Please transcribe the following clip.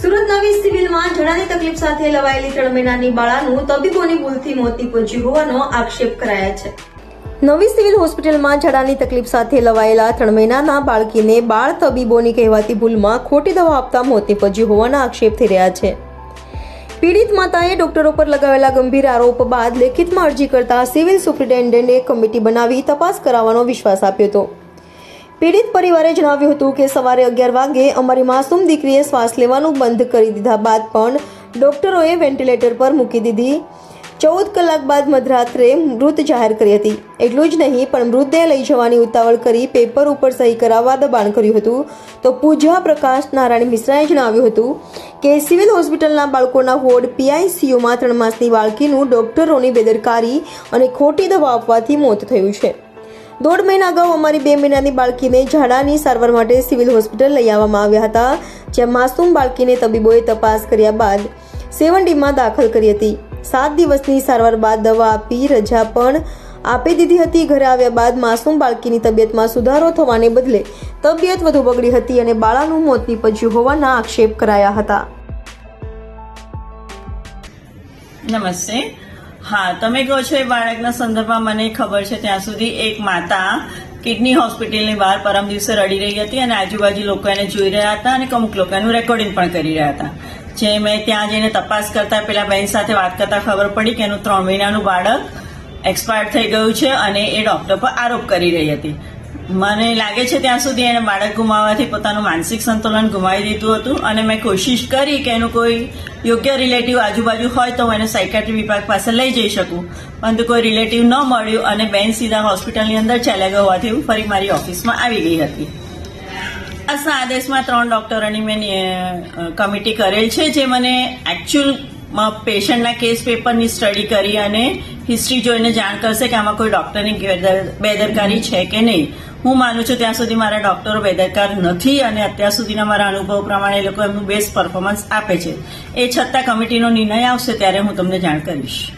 સુરત નવી સિવિલમાં જણાની તકલીફ સાથે લવાયેલી ત્રણ બાળાનું તબીબોની ભૂલથી મોત હોવાનો આક્ષેપ કરાયા છે. નવી સિવિલ હોસ્પિટલમાં જડાની તકલીફ સાથે લવાયેલા ત્રણ મહિનાના બાળકીને બાળ તબીબોની કહેવાતી ભૂલમાં ખોટી દવા આપતા મોત નીપજ્યું હોવાના આક્ષેપ થઈ રહ્યા છે. પીડિત માતાએ ડોક્ટરો પર લગાવેલા ગંભીર આરોપ બાદ લેખિતમાં અરજી કરતા સિવિલ સુપ્રિન્ટેન્ડન્ટે કમિટી બનાવી તપાસ કરાવવાનો વિશ્વાસ આપ્યો હતો. પીડિત પરિવારે જણાવ્યું હતું કે સવારે અગિયાર વાગે અમારી માસૂમ દીકરીએ શ્વાસ લેવાનું બંધ કરી દીધા બાદ પણ ડોક્ટરોએ વેન્ટિલેટર પર મૂકી દીધી. ચૌદ કલાક બાદ મધરાત્રે મૃત જાહેર કરી હતી. એટલું જ નહીં, પણ મૃતદેહ લઈ જવાની ઉતાવળ કરી પેપર ઉપર સહી કરાવવા દબાણ કર્યું હતું. તો પૂજા પ્રકાશ નારાયણ મિશ્રાએ જણાવ્યું હતું કે સિવિલ હોસ્પિટલના બાળકોના વોર્ડ પીઆઈસીયુમાં ત્રણ માસની બાળકીનું ડોક્ટરોની બેદરકારી અને ખોટી દવા આપવાથી મોત થયું છે. દોઢ મહિના અગાઉ અમારી બે મહિનાની બાળકીને ઝાડાની સારવાર માટે સિવિલ હોસ્પિટલ લઈ આવવામાં આવ્યા હતા, જ્યાં માસૂમ બાળકીને તબીબોએ તપાસ કર્યા બાદ સેવન ડીમાં દાખલ કરી હતી. સાત દિવસની સારવાર બાદ દવા આપી રજા પણ આપી દીધી હતી. ઘરે આવ્યા બાદ માસૂમ બાળકીની તબિયતમાં સુધારો થવાને બદલે તબિયત વધુ બગડી હતી અને બાળાનું મોત નીપજ્યું હોવાના આક્ષેપ કરાયા હતા. નમસ્તે. હા, તમે કહો છો એ બાળકના સંદર્ભમાં મને ખબર છે ત્યાં સુધી એક માતા કિડની હોસ્પિટલની બહાર પરમ દિવસે રડી રહી હતી અને આજુબાજુ લોકો એને જોઈ રહ્યા હતા અને અમુક લોકો એનું રેકોર્ડિંગ પણ કરી રહ્યા હતા. જે મેં ત્યાં જઈને તપાસ કરતા પેલા બેન સાથે વાત કરતા ખબર પડી કે એનું ત્રણ મહિનાનું બાળક એક્સપાયર થઈ ગયું છે અને એ ડોક્ટર પર આરોપ કરી રહી હતી. મને લાગે છે ત્યાં સુધી એને બાળક ગુમાવવાથી પોતાનું માનસિક સંતુલન ગુમાવી દીધું હતું અને મેં કોશિશ કરી કે એનું કોઈ યોગ્ય રિલેટિવ આજુબાજુ હોય તો હું એને સાયકાટ્રી વિભાગ પાસે લઈ જઈ શકું. પરંતુ કોઈ રિલેટિવ ન મળ્યું અને બેન સીધા હોસ્પિટલની અંદર ચાલ્યા ગયા હોવાથી હું ફરી મારી ઓફિસમાં આવી ગઈ હતી. આજના આદેશમાં ત્રણ ડોક્ટરોની મેં કમિટી કરેલ છે જે મને એકચ્યુઅલ પેશન્ટના કેસ પેપરની સ્ટડી કરી અને હિસ્ટ્રી જોઈને જાણ કરશે કે આમાં કોઈ ડોક્ટરની બેદરકારી છે કે નહીં. હું માનું છું ત્યાં સુધી મારા ડોક્ટરો બેદરકાર નથી અને અત્યાર સુધીના મારા અનુભવ પ્રમાણે એ લોકો એમનું બેસ્ટ પરફોર્મન્સ આપે છે. એ છતાં કમિટીનો નિર્ણય આવશે ત્યારે હું તમને જાણ કરીશ.